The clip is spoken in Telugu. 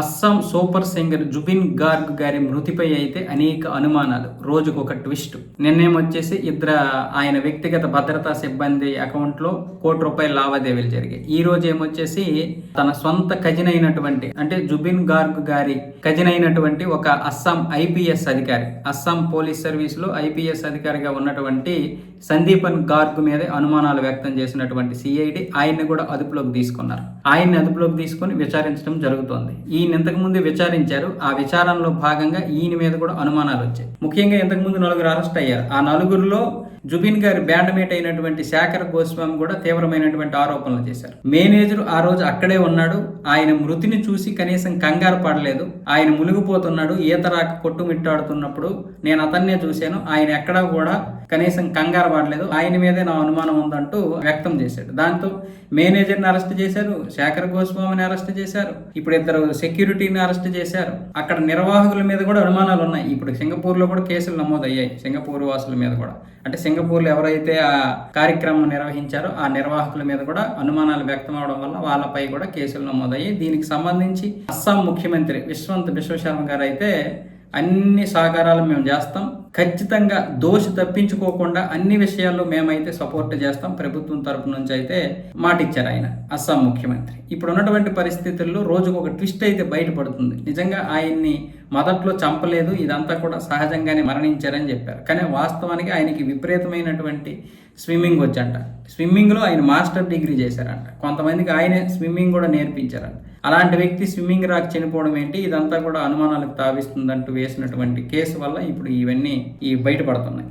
అస్సాం సూపర్ సింగర్ జుబిన్ గార్గ్ గారి మృతిపై అయితే అనేక అనుమానాలు. రోజుకు ఒక ట్విస్ట్. నిన్నేమొచ్చేసి ఇద్దరు ఆయన వ్యక్తిగత భద్రతా సిబ్బంది అకౌంట్లో కోటి రూపాయల లావాదేవీలు జరిగాయి. ఈ రోజు ఏమొచ్చేసి తన సొంత కజిన్ అయినటువంటి అంటే జుబిన్ గార్గ్ గారి కజిన్ అయినటువంటి ఒక అస్సాం ఐపీఎస్ అధికారి అస్సాం పోలీస్ సర్వీస్లో ఐపీఎస్ అధికారిగా ఉన్నటువంటి సందీపన్ గార్గ్ మీద అనుమానాలు వ్యక్తం చేసినటువంటి సిఐడి ఆయన్ని కూడా అదుపులోకి తీసుకున్నారు. ఆయన్ని అదుపులోకి తీసుకొని విచారించడం జరుగుతోంది. ఈ ఇంతకు ముందు విచారించారు. ఆ విచారణలో భాగంగా ఈయన మీద కూడా అనుమానాలు వచ్చాయి. ముఖ్యంగా ఇంతకుముందు నలుగురు అరెస్ట్ అయ్యారు. ఆ నలుగురిలో జుబిన్ గారి బ్యాండ్ మేట్ అయినటువంటి శేఖర్ గోస్వామి కూడా తీవ్రమైనటువంటి ఆరోపణలు చేశారు. మేనేజర్ ఆ రోజు అక్కడే ఉన్నాడు. ఆయన మృతిని చూసి కనీసం కంగారు పడలేదు. ఆయన మునిగిపోతున్నాడు. ఈత రాక కొట్టుమిట్టాడుతున్నప్పుడు నేను అతన్నే చూశాను. ఆయన ఎక్కడా కూడా కనీసం కంగారు పడలేదు. ఆయన మీదే నా అనుమానం ఉందంటూ వ్యక్తం చేశాడు. దాంతో మేనేజర్ని అరెస్ట్ చేశారు. శేఖర్ గోస్వామిని అరెస్ట్ చేశారు. ఇప్పుడు ఇద్దరు సెక్యూరిటీని అరెస్ట్ చేశారు. అక్కడ నిర్వాహకుల మీద కూడా అనుమానాలు ఉన్నాయి. ఇప్పుడు సింగపూర్లో కూడా కేసులు నమోదయ్యాయి సింగపూర్ వాసుల మీద కూడా. అంటే సింగపూర్లో ఎవరైతే ఆ కార్యక్రమం నిర్వహించారో ఆ నిర్వాహకుల మీద కూడా అనుమానాలు వ్యక్తం అవడం వల్ల వాళ్ళపై కూడా కేసులు నమోదయ్యాయి. దీనికి సంబంధించి అస్సాం ముఖ్యమంత్రి విశ్వంత్ విశ్వశర్మ గారు అయితే అన్ని సహకారాలు మేము చేస్తాం. ఖచ్చితంగా దోషి తప్పించుకోకుండా అన్ని విషయాల్లో మేమైతే సపోర్ట్ చేస్తాం. ప్రభుత్వం తరపు నుంచి అయితే మాట ఇచ్చారు ఆయన అస్సాం ముఖ్యమంత్రి. ఇప్పుడు ఉన్నటువంటి పరిస్థితుల్లో రోజుకు ఒక ట్విస్ట్ అయితే బయటపడుతుంది. నిజంగా ఆయన్ని మొదట్లో చంపలేదు ఇదంతా కూడా సహజంగానే మరణించారని చెప్పారు. కానీ వాస్తవానికి ఆయనకి విపరీతమైనటువంటి స్విమ్మింగ్ వచ్చంట. స్విమ్మింగ్లో ఆయన మాస్టర్ డిగ్రీ చేశారంట. కొంతమందికి ఆయనే స్విమ్మింగ్ కూడా నేర్పించారంట. అలాంటి వ్యక్తి స్విమ్మింగ్ రాక చనిపోవడం ఏంటి? ఇదంతా కూడా అనుమానాలకు తావిస్తుందంటూ వేసినటువంటి కేసు వల్ల ఇప్పుడు ఇవన్నీ ఈ బయటపడుతున్నాయి.